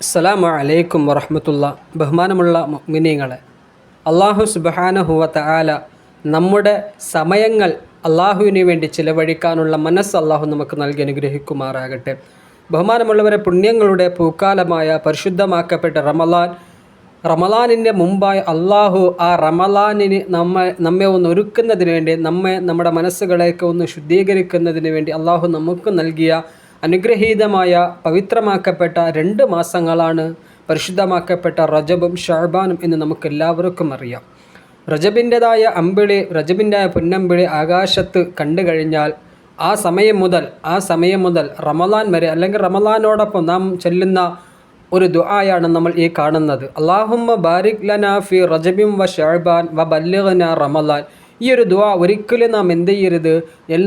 അസ്സലാമു അലൈക്കും വറഹമത്തുള്ള ബഹുമാനമുള്ള മിനിങ്ങളെ അള്ളാഹു സുബഹാനഹുവ ആല നമ്മുടെ സമയങ്ങൾ അള്ളാഹുവിന് വേണ്ടി ചിലവഴിക്കാനുള്ള മനസ്സ് അള്ളാഹു നമുക്ക് നൽകി അനുഗ്രഹിക്കുമാറാകട്ടെ. ബഹുമാനമുള്ളവരെ പുണ്യങ്ങളുടെ പൂക്കാലമായ പരിശുദ്ധമാക്കപ്പെട്ട റമലാൻ റമലാനിന്റെ മുമ്പായി അള്ളാഹു ആ റമലാനിന് നമ്മെ നമ്മെ ഒന്ന് ഒരുക്കുന്നതിന് വേണ്ടി നമ്മെ നമ്മുടെ മനസ്സുകളെയൊക്കെ ഒന്ന് ശുദ്ധീകരിക്കുന്നതിന് വേണ്ടി അള്ളാഹു നമുക്ക് നൽകിയ അനുഗ്രഹീതമായ പവിത്രമാക്കപ്പെട്ട രണ്ട് മാസങ്ങളാണ് പരിശുദ്ധമാക്കപ്പെട്ട റജബും ഷാബാനും എന്ന് നമുക്ക് എല്ലാവർക്കും അറിയാം. റജബിന്റെതായ അമ്പിളി റജബിന്റെ പൊന്നമ്പിളി ആകാശത്ത് കണ്ടു കഴിഞ്ഞാൽ ആ സമയം മുതൽ ആ സമയം മുതൽ റമലാൻ വരെ അല്ലെങ്കിൽ റമലാനോടൊപ്പം നാം ചെല്ലുന്ന ഒരു ദുആയാണ് നമ്മൾ ഈ കാണുന്നത്. അള്ളാഹുമ്മ ബാരിക് ലനാ ഫി റജബിം വ ഷാബാൻ വ ബല്ലിഗ്നാ റമലാൻ ഈ ഒരു ദുആ ഒരിക്കലും നാം എന്ത് ചെയ്യരുത്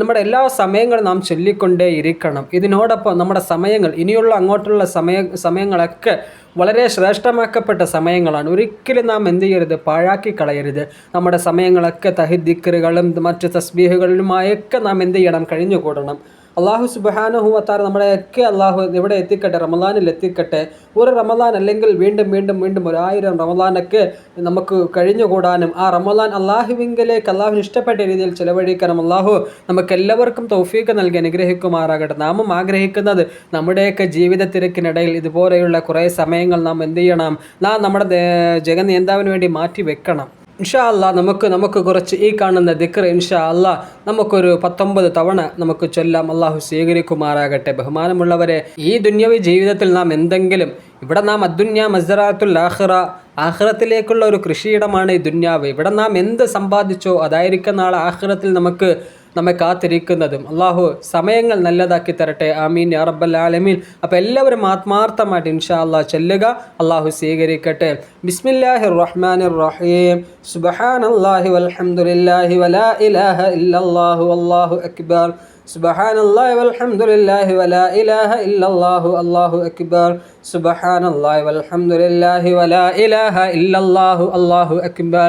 നമ്മുടെ എല്ലാ സമയങ്ങളും നാം ചൊല്ലിക്കൊണ്ടേ ഇരിക്കണം. ഇതിനോടൊപ്പം നമ്മുടെ സമയങ്ങൾ ഇനിയുള്ള അങ്ങോട്ടുള്ള സമയ സമയങ്ങളൊക്കെ വളരെ ശ്രേഷ്ഠമാക്കപ്പെട്ട സമയങ്ങളാണ്. ഒരിക്കലും നാം എന്ത് ചെയ്യരുത് പാഴാക്കി കളയരുത്. നമ്മുടെ സമയങ്ങളൊക്കെ തഹിദിക്കറുകളും മറ്റ് തസ്ബീഹുകളിലുമായൊക്കെ നാം എന്ത് ചെയ്യണം കഴിഞ്ഞുകൂടണം. അള്ളാഹു സുബാനഹുവത്താർ നമ്മളെയൊക്കെ അള്ളാഹു ഇവിടെ എത്തിക്കട്ടെ റമദാനിൽ എത്തിക്കട്ടെ. ഒരു റമദാൻ അല്ലെങ്കിൽ വീണ്ടും വീണ്ടും വീണ്ടും ഒരായിരം റമദാനൊക്കെ നമുക്ക് കഴിഞ്ഞുകൂടാനും ആ റമദാൻ അള്ളാഹുവിങ്കിലേക്ക് അള്ളാഹുവിന് ഇഷ്ടപ്പെട്ട രീതിയിൽ ചിലവഴിക്കാനും അള്ളാഹു നമുക്ക് എല്ലാവർക്കും തൗഫീക്ക് നൽകി അനുഗ്രഹിക്കുമാറാകട്ടെ. നാമും ആഗ്രഹിക്കുന്നത് നമ്മുടെയൊക്കെ ജീവിത തിരക്കിനിടയിൽ ഇതുപോലെയുള്ള കുറേ സമയങ്ങൾ നാം എന്ത് ചെയ്യണം? നാം നമ്മുടെ ജഗനിയന്താവിന് വേണ്ടി മാറ്റി വെക്കണം ഇൻഷാ അല്ല നമുക്ക് നമുക്ക് കുറച്ച് ഈ കാണുന്ന ദിക്കർ ഇൻഷാ അല്ല നമുക്കൊരു പത്തൊമ്പത് തവണ നമുക്ക് ചൊല്ലാം അള്ളാഹു സ്വീകരിക്കുമാറാകട്ടെ. ബഹുമാനമുള്ളവരെ ഈ ദുന്യവി ജീവിതത്തിൽ നാം എന്തെങ്കിലും ഇവിടെ നാം അദ്ദുന്യ മസറാത്തുൽ ആഹ്റ ആഹ്റത്തിലേക്കുള്ള ഒരു കൃഷിയിടമാണ് ഈ ദുന്യാവ്. ഇവിടെ നാം എന്ത് സമ്പാദിച്ചോ അതായിരിക്കും നാളെ ആഹ്റത്തിൽ നമുക്ക് നമ്മെ കാത്തിരിക്കുന്നതും അള്ളാഹു സമയങ്ങൾ നല്ലതാക്കി തരട്ടെ ആമീൻ യാ റബ്ബൽ ആലമീൻ അപ്പോൾ എല്ലാവരും ആത്മാർത്ഥമായിട്ട് ഇൻഷാ അള്ളാഹ് ചെല്ലുക അള്ളാഹു സ്വീകരിക്കട്ടെ ബിസ്മില്ലാഹിർ റഹ്മാനിർ റഹീം സുബ്ഹാനല്ലാഹി വൽഹംദുലില്ലാഹി വലാ ഇലാഹ ഇല്ലല്ലാഹു വല്ലാഹു അക്ബർ سبحان الله والحمد لله ولا إله إلا الله الله أكبر سبحان الله والحمد لله ولا إله إلا الله الله أكبر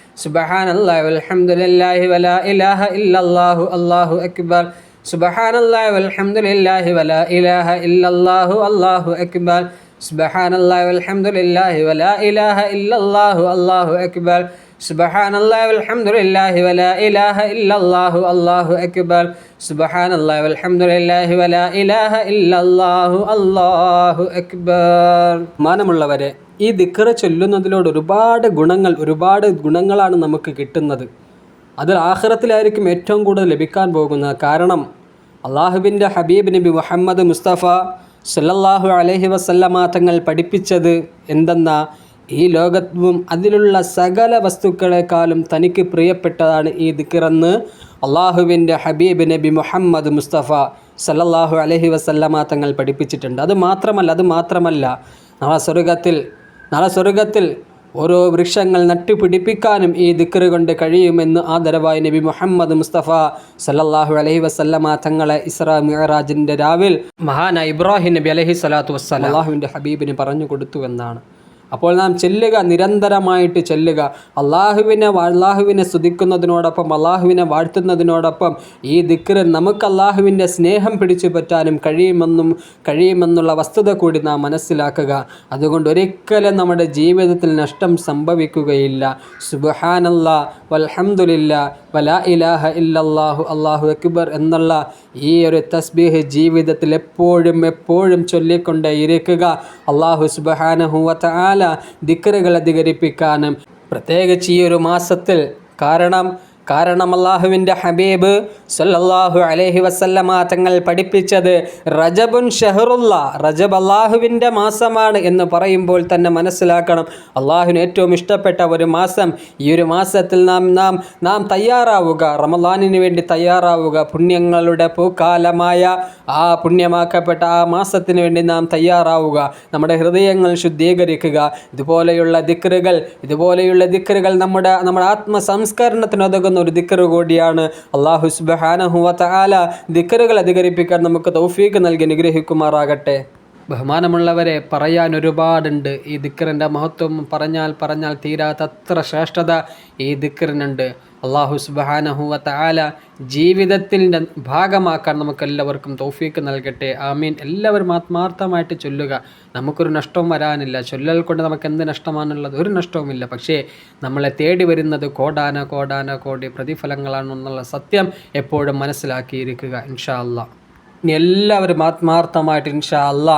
الله الله أكبر سبحان الله والحمد لله ولا إله إلا الله الله أكبر سبحان الله والحمد لله ولا إله إلا الله الله أكبر سبحان الله والحمد لله ولا إله إلا الله الله أكبر سبحان الله والحمد لله ولا إله إلا الله الله أكبر سبحان الله والحمد لله ولا إله إلا الله الله أكبر سبحان الله والحمد لله ولا إله إلا الله الله أكبر سبحان الله والحمد لله ولا إله إلا الله الله أكبر سبحان الله والحمد لله ولا إله إلا الله الله أكبر മാനമുള്ളവരെ ഈ ദിക്കറ ചൊല്ലുന്നതിലൂടെ ഒരുപാട് ഗുണങ്ങൾ ഒരുപാട് ഗുണങ്ങളാണ് നമുക്ക് കിട്ടുന്നത്. അതിൽ ആഹ്റത്തിലായിരിക്കും ഏറ്റവും കൂടുതൽ ലഭിക്കാൻ പോകുന്നത്. കാരണം അള്ളാഹുബിന്റെ ഹബീബ് നബി മുഹമ്മദ് മുസ്തഫ സല്ലല്ലാഹു അലഹി വസല്ലമാറ്റങ്ങൾ പഠിപ്പിച്ചത് എന്തെന്ന? ഈ ലോകത്വം അതിലുള്ള സകല വസ്തുക്കളെക്കാളും തനിക്ക് പ്രിയപ്പെട്ടതാണ് ഈ ദിക്കറെന്ന് അള്ളാഹുവിന്റെ ഹബീബ് നബി മുഹമ്മദ് മുസ്തഫ സല്ലല്ലാഹു അലഹി വസല്ലമ തങ്ങൾ പഠിപ്പിച്ചിട്ടുണ്ട്. അത് മാത്രമല്ല അത് മാത്രമല്ല നാളെ സ്വർഗത്തിൽ നാളെ സ്വർഗത്തിൽ ഓരോ വൃക്ഷങ്ങൾ നട്ടുപിടിപ്പിക്കാനും ഈ ദിക്കറ് കൊണ്ട് കഴിയുമെന്ന് ആദരവായി നബി മുഹമ്മദ് മുസ്തഫ സല്ലാഹു അലഹി വസ്ലമ തങ്ങളെ ഇസ്രാ മിഹറാജിന്റെ രാവിൽ മഹാന ഇബ്രാഹിം നബി അലഹി സ്വലാത്തു വസ്സലാഹുവിന്റെ ഹബീബിന് പറഞ്ഞു കൊടുത്തു എന്നാണ്. അപ്പോൾ നാം ചെല്ലുക നിരന്തരമായിട്ട് ചെല്ലുക. അള്ളാഹുവിനെ അള്ളാഹുവിനെ സ്തുതിക്കുന്നതിനോടൊപ്പം അള്ളാഹുവിനെ വാഴ്ത്തുന്നതിനോടൊപ്പം ഈ ദിക്റ് നമുക്ക് അള്ളാഹുവിന്റെ സ്നേഹം പിടിച്ചു പറ്റാനും കഴിയുമെന്നും കഴിയുമെന്നുള്ള വസ്തുത കൂടി നാം മനസ്സിലാക്കുക. അതുകൊണ്ട് ഒരിക്കലും നമ്മുടെ ജീവിതത്തിൽ നഷ്ടം സംഭവിക്കുകയില്ല. സുബഹാനല്ല വൽഹംദുലില്ല വലാ ഇലാഹ ഇല്ലല്ലാഹു അള്ളാഹു അക്ബർ എന്നുള്ള ഈ ഒരു തസ്ബീഹ് ജീവിതത്തിൽ എപ്പോഴും എപ്പോഴും ചൊല്ലിക്കൊണ്ടേ ഇരിക്കുക അള്ളാഹു സുബഹാനഹുവത്ത ആല ദിക്കറുകൾ അധികരിപ്പിക്കാനും പ്രത്യേകിച്ച് ഈ ഒരു മാസത്തിൽ കാരണം കാരണം അള്ളാഹുവിന്റെ ഹബീബ് സല്ലല്ലാഹു അലൈഹി വസല്ലമ തങ്ങൾ പഠിപ്പിച്ചത് റജബുൻ ഷെഹറുല്ല റജബ് അള്ളാഹുവിന്റെ മാസമാണ് എന്ന് പറയുമ്പോൾ തന്നെ മനസ്സിലാക്കണം. അള്ളാഹുവിന് ഏറ്റവും ഇഷ്ടപ്പെട്ട ഒരു മാസം ഈ ഒരു മാസത്തിൽ നാം നാം നാം തയ്യാറാവുക. റമലാനിന് വേണ്ടി തയ്യാറാവുക. പുണ്യങ്ങളുടെ പൂക്കാലമായ ആ പുണ്യമാക്കപ്പെട്ട ആ മാസത്തിന് വേണ്ടി നാം തയ്യാറാവുക. നമ്മുടെ ഹൃദയങ്ങൾ ശുദ്ധീകരിക്കുക. ഇതുപോലെയുള്ള ദിക്റുകൾ ഇതുപോലെയുള്ള ദിക്റുകൾ നമ്മുടെ നമ്മുടെ ആത്മസംസ്കരണത്തിനുതകുന്ന നൽകുന്ന ഒരു ദിക്കറ് കൂടിയാണ്. അള്ളാഹു സുബഹാനഹുവ ദിക്കറുകൾ അധികരിപ്പിക്കാൻ നമുക്ക് തൗഫീഖ് നൽകി അനുഗ്രഹിക്കുമാറാകട്ടെ. ബഹുമാനമുള്ളവരെ പറയാൻ ഒരുപാടുണ്ട്. ഈ ദിക്കറിന്റെ മഹത്വം പറഞ്ഞാൽ പറഞ്ഞാൽ തീരാത്തത്ര ശ്രേഷ്ഠത ഈ ദിക്കറിനുണ്ട് അള്ളാഹു സുബാനഹുവ തആല ജീവിതത്തിന്റെ ഭാഗമാക്കാൻ നമുക്ക് എല്ലാവർക്കും തൗഫീക്ക് നൽകട്ടെ. ആമീൻ. എല്ലാവരും ആത്മാർത്ഥമായിട്ട് ചൊല്ലുക. നമുക്കൊരു നഷ്ടവും വരാനില്ല. ചൊല്ലൽ കൊണ്ട് നമുക്ക് എന്ത് നഷ്ടമാണുള്ളത്? ഒരു നഷ്ടവുമില്ല. പക്ഷേ നമ്മളെ തേടി വരുന്നത് കോടാന കോടാന കോടി പ്രതിഫലങ്ങളാണെന്നുള്ള സത്യം എപ്പോഴും മനസ്സിലാക്കിയിരിക്കുക. ഇൻഷാ അല്ലാ എല്ലാവരും ആത്മാർത്ഥമായിട്ട് ഇൻഷാ അല്ലാ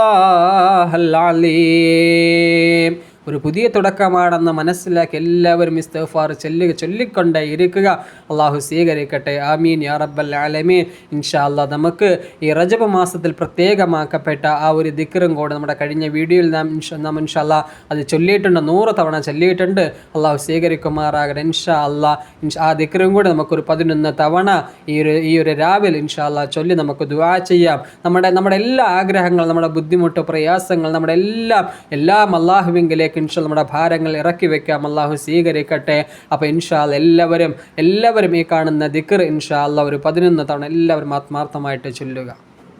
الله العليم ഒരു പുതിയ തുടക്കമാണെന്ന് മനസ്സിലാക്കി എല്ലാവരും ഇസ്തഫാർ ചൊല്ലുക ചൊല്ലിക്കൊണ്ടേ ഇരിക്കുക. അള്ളാഹു സ്വീകരിക്കട്ടെ. ആമീൻ. യാ റബ്ബൽ ആലമീൻ. ഇൻഷാ അല്ലാ നമുക്ക് ഈ റജബ് മാസത്തിൽ പ്രത്യേകമാക്കപ്പെട്ട ആ ഒരു ദിക്കറും കൂടെ നമ്മുടെ കഴിഞ്ഞ വീഡിയോയിൽ നാം നാം ഇൻഷാ അത് ചൊല്ലിയിട്ടുണ്ട്. നൂറ് തവണ ചൊല്ലിയിട്ടുണ്ട്. അള്ളാഹു സ്വീകരിക്കുമാറാകട്ടെ ഇൻഷാ അല്ലാ ആ ദിക്കറും കൂടെ നമുക്കൊരു പതിനൊന്ന് തവണ ഈ ഒരു ഈ ഒരു രാവിലെ ഇൻഷാ അല്ലാ ചൊല്ലി നമുക്ക് ദുവാ ചെയ്യാം. നമ്മുടെ നമ്മുടെ എല്ലാ ആഗ്രഹങ്ങളും നമ്മുടെ ബുദ്ധിമുട്ട് പ്രയാസങ്ങൾ നമ്മുടെ എല്ലാം എല്ലാം അള്ളാഹുവിങ്കിലേക്ക് ഇൻഷാ നമ്മുടെ ഭാരങ്ങൾ ഇറക്കി വെക്കാം. അള്ളാഹു സ്വീകരിക്കട്ടെ. അപ്പോൾ ഇൻഷാൽ എല്ലാവരും എല്ലാവരും ഈ കാണുന്ന ദിക്കർ ഇൻഷാ അല്ല ഒരു പതിനൊന്ന് തവണ എല്ലാവരും ആത്മാർത്ഥമായിട്ട് ചൊല്ലുക.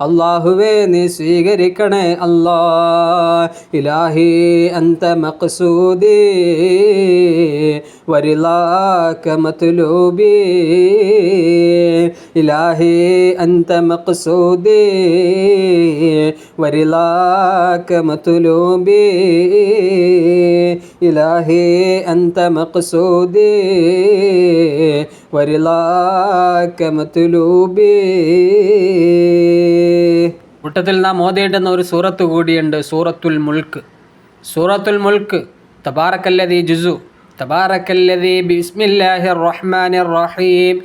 അള്ളാഹുവേ നീ സ്വീകരിക്കണേ അല്ലാ ഇലാഹി അന്ത മക്സൂദി വരിലാക മത്ലൂബി. ഇലാഹി അന്ത മക്സൂദി വരിലാക മത്ലൂബി. ഇലാഹി അന്ത മക്സൂദി മത്ലൂബി. കൂട്ടത്തിൽ നാം ഓതേണ്ടുന്ന ഒരു സൂറത്ത് കൂടിയുണ്ട് സൂറത്തുൽ മുൽക്ക്. സൂറത്തുൽ മുൽക്ക് തബാറക്കല്ലതി ജുസു. തബാറക്കല്ലതി ബിസ്മില്ലാഹിർ റഹ്മാനിർ റഹീം.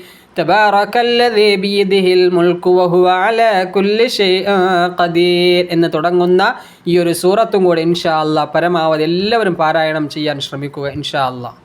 എന്ന് തുടങ്ങുന്ന ഈ ഒരു സൂറത്തും കൂടെ ഇൻഷാ അല്ല പരമാവധി എല്ലാവരും പാരായണം ചെയ്യാൻ ശ്രമിക്കുക ഇൻഷാ അല്ല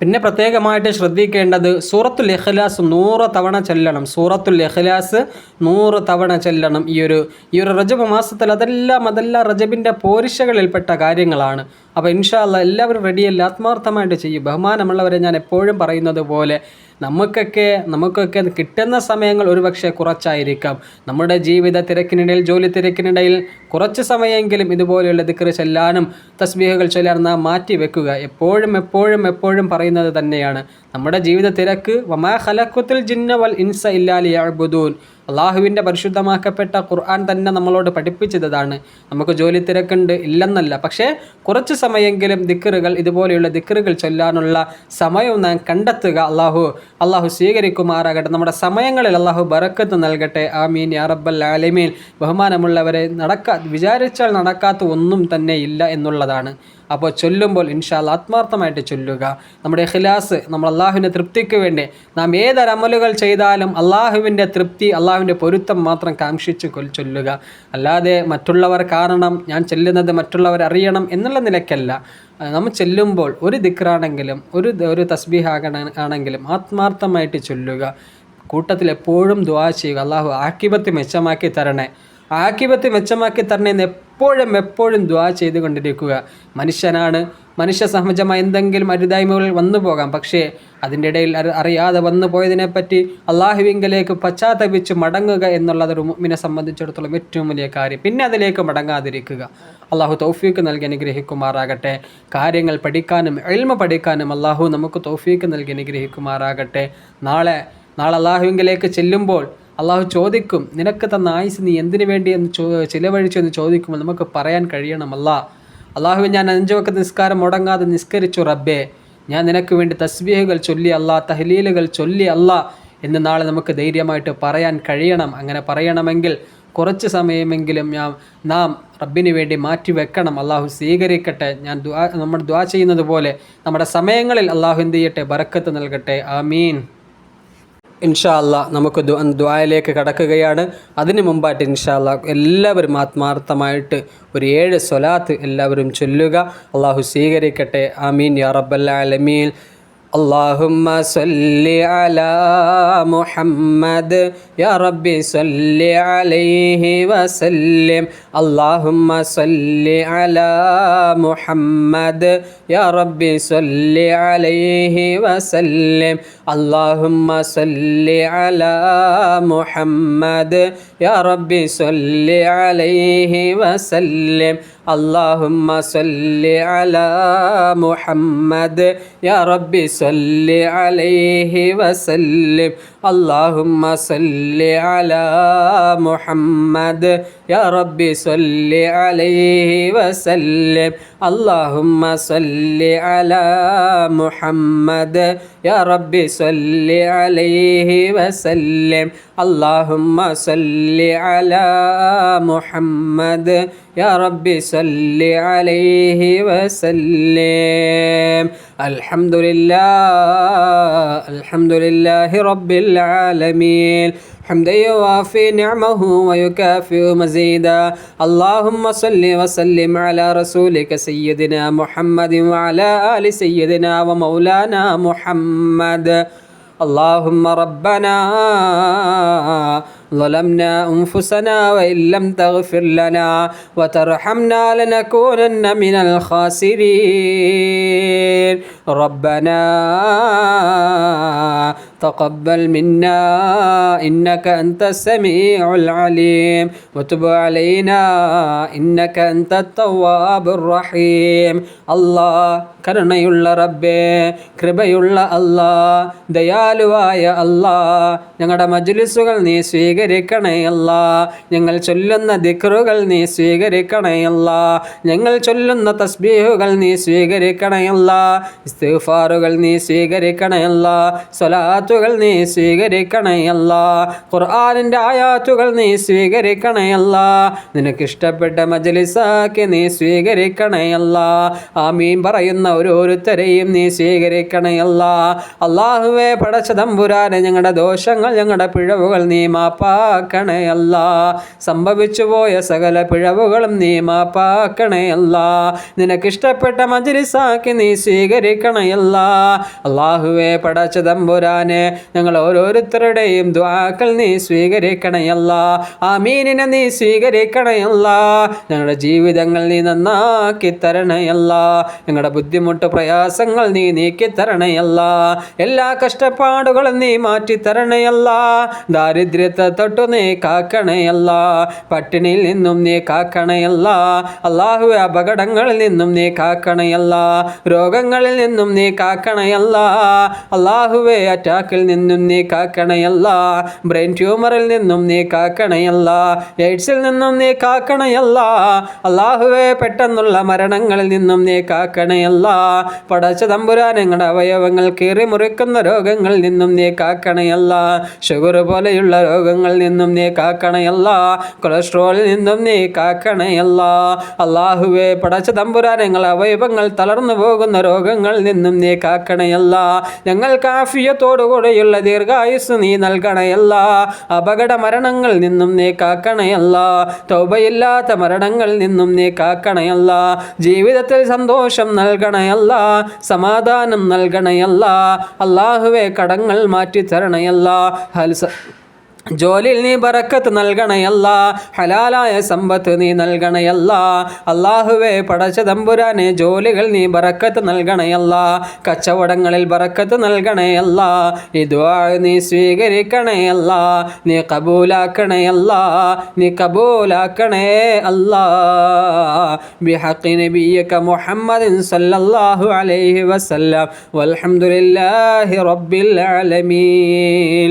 പിന്നെ പ്രത്യേകമായിട്ട് ശ്രദ്ധിക്കേണ്ടത് സൂറത്തുൽ ഇഖ്ലാസ് നൂറ് തവണ ചെല്ലണം. സൂറത്തുൽ ഇഖ്ലാസ് നൂറ് തവണ ചെല്ലണം. ഈ ഒരു ഈ ഒരു റജബ് മാസത്തിൽ അതെല്ലാം അതെല്ലാം റജബിന്റെ പോരിശകളിൽപ്പെട്ട കാര്യങ്ങളാണ്. അപ്പോൾ ഇൻഷാ അല്ല എല്ലാവരും റെഡിയല്ല ആത്മാർത്ഥമായിട്ട് ചെയ്യും. ബഹുമാനമുള്ളവരെ ഞാൻ എപ്പോഴും പറയുന്നത് പോലെ നമുക്കൊക്കെ നമുക്കൊക്കെ കിട്ടുന്ന സമയങ്ങൾ ഒരുപക്ഷെ കുറച്ചായിരിക്കാം. നമ്മുടെ ജീവിത തിരക്കിനിടയിൽ ജോലി തിരക്കിനിടയിൽ കുറച്ച് സമയമെങ്കിലും ഇതുപോലെയുള്ള ദിക്കറി ചെല്ലാനും തസ്ബീഹുകൾ ചൊല്ലാൻ നാം മാറ്റി വെക്കുക എപ്പോഴും എപ്പോഴും എപ്പോഴും പറയുന്നത് തന്നെയാണ്. നമ്മുടെ ജീവിത തിരക്ക് വമാ ഹലക്കുത്തിൽ ജിന്ന വൽ ഇൻസ ഇല്ലാലി യഅ്ബുദൂൻ അള്ളാഹുവിന്റെ പരിശുദ്ധമാക്കപ്പെട്ട ഖുർആൻ തന്നെ നമ്മളോട് പഠിപ്പിച്ചതാണ്. നമുക്ക് ജോലി തിരക്കുണ്ട് ഇല്ലെന്നല്ല. പക്ഷേ കുറച്ച് സമയമെങ്കിലും ദിക്കറുകൾ ഇതുപോലെയുള്ള ദിക്കറുകൾ ചൊല്ലാനുള്ള സമയവും നാം കണ്ടെത്തുക. അള്ളാഹു അള്ളാഹു സ്വീകരിക്കുമാറാകട്ടെ. നമ്മുടെ സമയങ്ങളിൽ അള്ളാഹു ബറക്കത്ത് നൽകട്ടെ. ആമീൻ. യാ റബ്ബൽ ആലമീൻ. ബഹുമാനമുള്ളവരെ നടക്കാ വിചാരിച്ചാൽ നടക്കാത്ത ഒന്നും തന്നെ ഇല്ല എന്നുള്ളതാണ്. അപ്പോൾ ചൊല്ലുമ്പോൾ ഇൻഷാല്ല ആത്മാർത്ഥമായിട്ട് ചൊല്ലുക. നമ്മുടെ ഖിലാസ് നമ്മൾ അള്ളാഹുവിന്റെ തൃപ്തിക്ക് വേണ്ടി നാം ഏതൊരമലുകൾ ചെയ്താലും അള്ളാഹുവിന്റെ തൃപ്തി അള്ളാഹുവിന്റെ പൊരുത്തം മാത്രം കാംക്ഷിച്ച് ചൊല്ലുക. അല്ലാതെ മറ്റുള്ളവർ കാരണം ഞാൻ ചെല്ലുന്നത് മറ്റുള്ളവർ അറിയണം എന്നുള്ള നിലയ്ക്കല്ല. നമ്മൾ ചെല്ലുമ്പോൾ ഒരു ദിക്റാണെങ്കിലും ഒരു ഒരു തസ്ബീഹ് ആണെങ്കിലും ആത്മാർത്ഥമായിട്ട് ചൊല്ലുക. കൂട്ടത്തിൽ എപ്പോഴും ദുആ ചെയ്യുക. അള്ളാഹു ആക്കിപത്തി മെച്ചമാക്കി തരണേ. ആക്കിബത്ത് മെച്ചമാക്കി തരണേ എന്ന് എപ്പോഴും എപ്പോഴും ദ്വാ ചെയ്തുകൊണ്ടിരിക്കുക. മനുഷ്യനാണ്. മനുഷ്യ സഹജമായ എന്തെങ്കിലും അരുതായ്മകൾ വന്നു പോകാം. പക്ഷേ അതിന്റെ ഇടയിൽ അറിയാതെ വന്നു പോയതിനെപ്പറ്റി അള്ളാഹുവിങ്കലേക്ക് പശ്ചാത്തപിച്ച് മടങ്ങുക എന്നുള്ളത് ഒരു മുമ്മിനെ സംബന്ധിച്ചിടത്തോളം ഏറ്റവും വലിയ കാര്യം. പിന്നെ അതിലേക്ക് മടങ്ങാതിരിക്കുക. അള്ളാഹു തൗഫീക്ക് നൽകി അനുഗ്രഹിക്കുമാറാകട്ടെ. കാര്യങ്ങൾ പഠിക്കാനും എൽമ പഠിക്കാനും അള്ളാഹു നമുക്ക് തൗഫീക്ക് നൽകി അനുഗ്രഹിക്കുമാറാകട്ടെ. നാളെ നാളെ അള്ളാഹുവിങ്കലേക്ക് ചെല്ലുമ്പോൾ അള്ളാഹു ചോദിക്കും നിനക്ക് തന്ന ആയുസ് നീ എന്തിനു വേണ്ടി? എന്ന് ചോ ചിലവഴിച്ചു എന്ന് ചോദിക്കുമ്പോൾ നമുക്ക് പറയാൻ കഴിയണം അല്ല അള്ളാഹു ഞാൻ അഞ്ചു വക്കത്ത് നിസ്കാരം മുടങ്ങാതെ നിസ്കരിച്ചു റബ്ബേ. ഞാൻ നിനക്ക് വേണ്ടി തസ്ബീഹുകൾ ചൊല്ലി അല്ലാ തഹലീലുകൾ ചൊല്ലി അല്ല എന്ന് നാളെ നമുക്ക് ധൈര്യമായിട്ട് പറയാൻ കഴിയണം. അങ്ങനെ പറയണമെങ്കിൽ കുറച്ച് സമയമെങ്കിലും ഞാൻ നാം റബ്ബിന് വേണ്ടി മാറ്റി വെക്കണം. അള്ളാഹു സ്വീകരിക്കട്ടെ. ഞാൻ ദ്വാ നമ്മൾ ദ്വാ ചെയ്യുന്നത് പോലെ നമ്മുടെ സമയങ്ങളിൽ അള്ളാഹു എന്ത് ചെയ്യട്ടെ? ബറക്കത്ത് നൽകട്ടെ. ആമീൻ. ഇൻഷാ അല്ലാ നമുക്ക് ദ്വായയിലേക്ക് കടക്കുകയാണ് അതിന് മുമ്പായിട്ട് ഇൻഷാ അല്ലാ എല്ലാവരും ആത്മാർത്ഥമായിട്ട് ഒരു ഏഴ് സ്വലാത്ത് എല്ലാവരും ചൊല്ലുക അള്ളാഹു സ്വീകരിക്കട്ടെ ആമീൻ യാ റബ്ബല്ലാലമീൻ اللهم صل على محمد يا ربي صل عليه وسلم اللهم صل على محمد يا ربي صل عليه وسلم اللهم صل على محمد يا ربي صل عليه وسلم اللهم صل على محمد يا ربي صل عليه وسلم اللهم صل على محمد يا ربي صل عليه وسلم اللهم صل സല്ലി അല മുഹമ്മദ് യാ റബ്ബി സല്ലി അലൈഹി വസല്ലം അല്ലാഹുമ്മ സല്ലി അല മുഹമ്മദ് യാ റബ്ബി സല്ലി അലൈഹി വസല്ലം അൽഹംദുലില്ലാ അൽഹംദുലില്ലാഹി റബ്ബിൽ ആലമീൻ حمدا يوافي نعمه ويكافئ مزيدا اللهم صل وسلم على رسولك سيدنا محمد وعلى آل سيدنا ومولانا محمد اللهم ربنا ظلمنا أنفسنا وإن لم تغفر لنا وترحمنا لنكونن من الخاسرين ربنا تقبل منا إنك أنت السميع العليم وتب علينا إنك أنت التواب الرحيم الله കരുണയുള്ള റബ്ബേ കൃപയുള്ള അല്ലാ ദയാലുവായ അല്ലാ ഞങ്ങളുടെ മജ്ലിസുകൾ നീ സ്വീകരിക്കണേ അല്ല ഞങ്ങൾ ചൊല്ലുന്ന ദിക്റുകൾ നീ സ്വീകരിക്കണേ അല്ല ഞങ്ങൾ ചൊല്ലുന്ന തസ്ബീഹുകൾ നീ സ്വീകരിക്കണേ അല്ല ഇസ്തിഗ്ഫാറുകൾ നീ സ്വീകരിക്കണേ അല്ല സ്വലാത്തുകൾ നീ സ്വീകരിക്കണയല്ല ഖുർആനിന്റെ ആയാത്തുകൾ നീ സ്വീകരിക്കണയല്ല നിനക്കിഷ്ടപ്പെട്ട മജലിസാക്കി നീ സ്വീകരിക്കണയല്ല ആമീൻ പറയുന്ന ഓരോരുത്തരെയും നീ സ്വീകരിക്കണയല്ല അള്ളാഹുവെ പടച്ച തമ്പുരാനെ ഞങ്ങളുടെ ദോഷങ്ങൾ ഞങ്ങളുടെ പിഴവുകൾ നീ മാപ്പാക്കണയല്ല സംഭവിച്ചു പോയ സകല പിഴവുകളും നീ മാപ്പാക്കണയല്ല നിനക്കിഷ്ടപ്പെട്ട മജലിസാക്കി നീ സ്വീകരിക്കണയല്ല അള്ളാഹുവെ പടച്ച തമ്പുരാനെ ഞങ്ങൾ ഓരോരുത്തരുടെയും ദ്വാക്കൾ നീ സ്വീകരിക്കണയല്ല. ആമീനിനെ നീ സ്വീകരിക്കണയല്ല. ഞങ്ങളുടെ ജീവിതങ്ങൾ നീ നന്നാക്കി തരണയല്ല. ഞങ്ങളുടെ ബുദ്ധിമുട്ട് പ്രയാസങ്ങൾ നീ നീക്കി തരണയല്ല എല്ലാ കഷ്ടപ്പാടുകളും നീ മാറ്റി തരണയല്ല ദാരിദ്ര്യത്തെ തൊട്ടു നീ കാക്കണയല്ല. പട്ടിണിയിൽ നിന്നും നീ കാക്കണയല്ല. അള്ളാഹു അപകടങ്ങളിൽ നിന്നും നീ കാക്കണയല്ല. രോഗങ്ങളിൽ നിന്നും നീ കാക്കണയല്ല. അള്ളാഹുവെ അറ്റാക്കിൽ നിന്നും നീ കാക്കണയല്ല ബ്രെയിൻ ട്യൂമറിൽ നിന്നും നീ കാക്കണയല്ല എയ്ഡ്സിൽ നിന്നും നീ കാക്കണയല്ല അള്ളാഹുവെ പെട്ടെന്നുള്ള മരണങ്ങളിൽ നിന്നും നീ കാക്കണയല്ല പടച്ച തമ്പുരാൻ ഞങ്ങളുടെ അവയവങ്ങൾ കീറി മുറിക്കുന്ന രോഗങ്ങളിൽ നിന്നും നീ കാക്കണയല്ല ഷുഗർ പോലെയുള്ള രോഗങ്ങളിൽ നിന്നും നീ കാക്കണയല്ല കൊളസ്ട്രോളിൽ നിന്നും നീ കാക്കണയല്ല അള്ളാഹുവെ പടച്ച തമ്പുരാനങ്ങൾ അവയവങ്ങൾ തളർന്നു പോകുന്ന രോഗങ്ങളിൽ നിന്നും നീ കാക്കണയല്ല ഞങ്ങൾക്ക് ആഫിയത്തോടുകൂടെയുള്ള ദീർഘായുസ് നീ നൽകണയല്ല. അപകട മരണങ്ങൾ നിന്നും നീ കാക്കണയല്ല. തൗബയില്ലാത്ത മരണങ്ങൾ നിന്നും നീ കാക്കണയല്ല. ജീവിതത്തിൽ സന്തോഷം നൽകണയല്ല. സമാധാനം നൽകണയല്ല. അള്ളാഹുവെ കടങ്ങൾ മാറ്റി തരണയല്ല ഹൽസ ജോലിയിൽ നീ ബറക്കത്ത് നൽകണയല്ല ഹലാലായ സമ്പത്ത് നീ നൽകണയല്ല അള്ളാഹുവെ പടച്ച തമ്പുരാനെ ജോലികൾ നീ ബറക്കത്ത് നൽകണയല്ല കച്ചവടങ്ങളിൽ ബറക്കത്ത് നൽകണയല്ല ദുആ നീ സ്വീകരിക്കണയല്ല നീ കബൂലാക്കണയല്ല നീ കബൂലാക്കണേ അല്ലാ. ബിഹഖി നബിയക മുഹമ്മദിൻ സല്ലല്ലാഹു അലൈഹി വസല്ലം. വൽഹംദുലില്ലാഹി റബ്ബിൽ ആലമീൻ.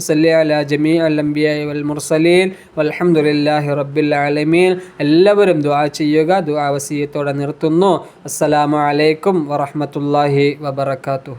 സല്ലി അല ജമീ അൽ അംബിയ വൽ മുർസലീൻ വൽഹമുല്ലാഹി റബ്ബിൽ ആലമീൻ എല്ലാവരും ദുആ ചെയ്യുക. ദുആ വസീയത്തോടെ നിർത്തുന്നു. അസ്സലാമു അലൈക്കും വറഹമത്തല്ലാഹി വബർക്കാത്തു